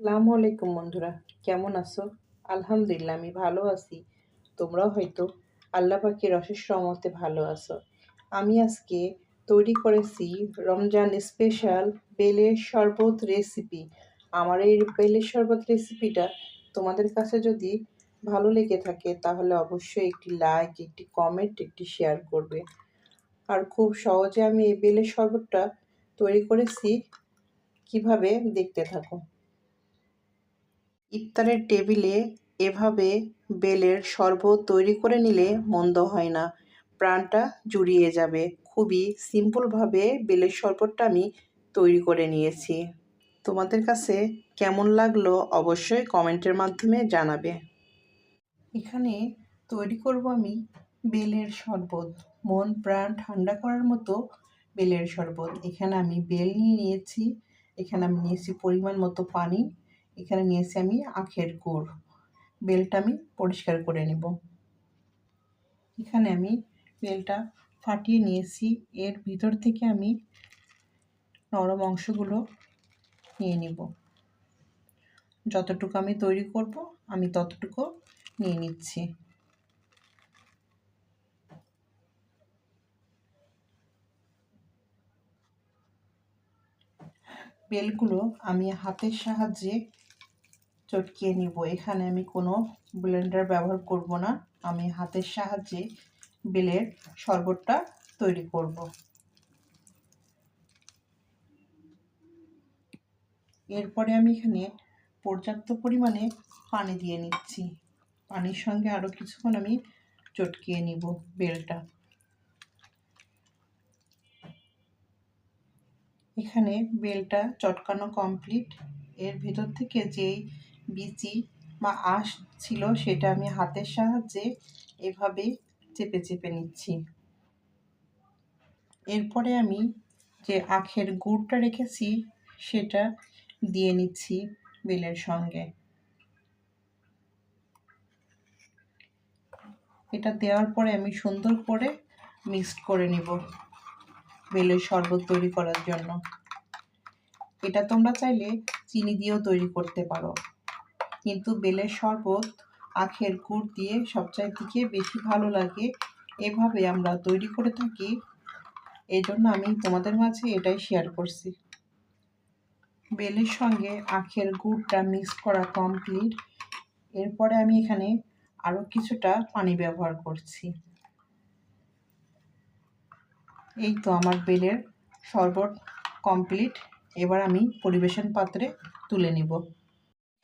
আসসালামু আলাইকুম বন্ধুরা, কেমন আছো? আলহামদুলিল্লাহ, আমি ভালো আছি। তোমরাও হয়তো আল্লাহ পাখির অশেষ রহমতে ভালো আছো। আমি আজকে তৈরি করেছি রমজান স্পেশাল বেলের শরবত রেসিপি আমার এই বেলের শরবত রেসিপিটা তোমাদের কাছে যদি ভালো লেগে থাকে, তাহলে অবশ্যই একটি লাইক একটি কমেন্ট একটি শেয়ার করবে। আর খুব সহজে আমি এই বেলের শরবতটা তৈরি করেছি। কীভাবে দেখতে থাকো। ইফতারের টেবিলে এভাবে বেলের শরবত তৈরি করে নিলে মন্দ হয় না। প্রাণটা জুড়িয়ে যাবে। খুবই সিম্পলভাবে বেলের শরবতটা আমি তৈরি করে নিয়েছি। তোমাদের কাছে কেমন লাগল অবশ্যই কমেন্টের মাধ্যমে জানাবে। এখানে তৈরি করব আমি বেলের শরবত। মন, প্রাণ ঠান্ডা করার মতো বেলের শরবত। এখানে আমি বেল নিয়ে নিয়েছি। এখানে আমি নিয়েছি পরিমাণ মতো পানি। এখানে নিয়েছি আমি আখের গুড়। বেলটা আমি পরিষ্কার করে নেব। এখানে আমি বেলটা ফাটিয়ে নিয়েছি। এর ভিতর থেকে আমি নরম অংশগুলো নিয়ে নিব। যতটুকু আমি তৈরি করব, আমি ততটুকু নিয়ে নিচ্ছি। বেলগুলো আমি হাতের সাহায্যে চটকিয়ে নিব। এখানে আমি কোনো ব্লেন্ডার ব্যবহার করব না। আমি হাতের সাহায্যে বেলের শরবতটা তৈরি করব। এরপরে আমি এখানে পর্যাপ্ত পরিমাণে পানি দিয়ে নিচ্ছি। পানির সঙ্গে আরও কিছুক্ষণ আমি চটকিয়ে নিব বেলটা। এখানে বেলটা চটকানো কমপ্লিট এর ভেতর থেকে যেই বিচি বা আঁশ ছিল, সেটা আমি হাতের সাহায্যে এভাবে চেপে চেপে নিচ্ছি। এরপরে আমি যে আখের গুড়টা রেখেছি, সেটা দিয়ে নিচ্ছি বেলের সঙ্গে। এটা দেওয়ার পরে আমি সুন্দর করে মিক্সড করে নিব বেলের শরবত তৈরি করার জন্য। এটা তোমরা চাইলে চিনি দিয়েও তৈরি করতে পারো। কিন্তু বেলের শরবত, আখের গুড় দিয়ে সবচাই থেকে বেশি ভালো লাগে। এভাবে আমরা তৈরি করে থাকি। এই জন্য আমি তোমাদের মাঝে এটাই শেয়ার করছি। বেলের সঙ্গে আখের গুড়টা মিক্স করা কমপ্লিট এরপরে আমি এখানে আরও কিছুটা পানি ব্যবহার করছি। এই তো আমার বেলের শরবত কমপ্লিট এবার আমি পরিবেশন পাত্রে তুলে নিব।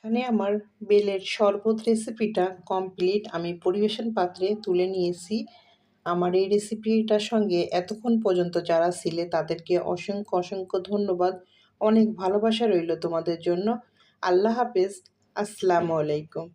এখানে আমার বেলের শরবত রেসিপিটা কমপ্লিট আমি পরিবেশন পাত্রে তুলে নিয়েছি। আমার এই রেসিপিটার সঙ্গে এতক্ষণ পর্যন্ত যারা ছিলে, তাদেরকে অসংখ্য অসংখ্য ধন্যবাদ। অনেক ভালোবাসা রইল তোমাদের জন্য। আল্লাহ হাফেজ। আসসালামু আলাইকুম।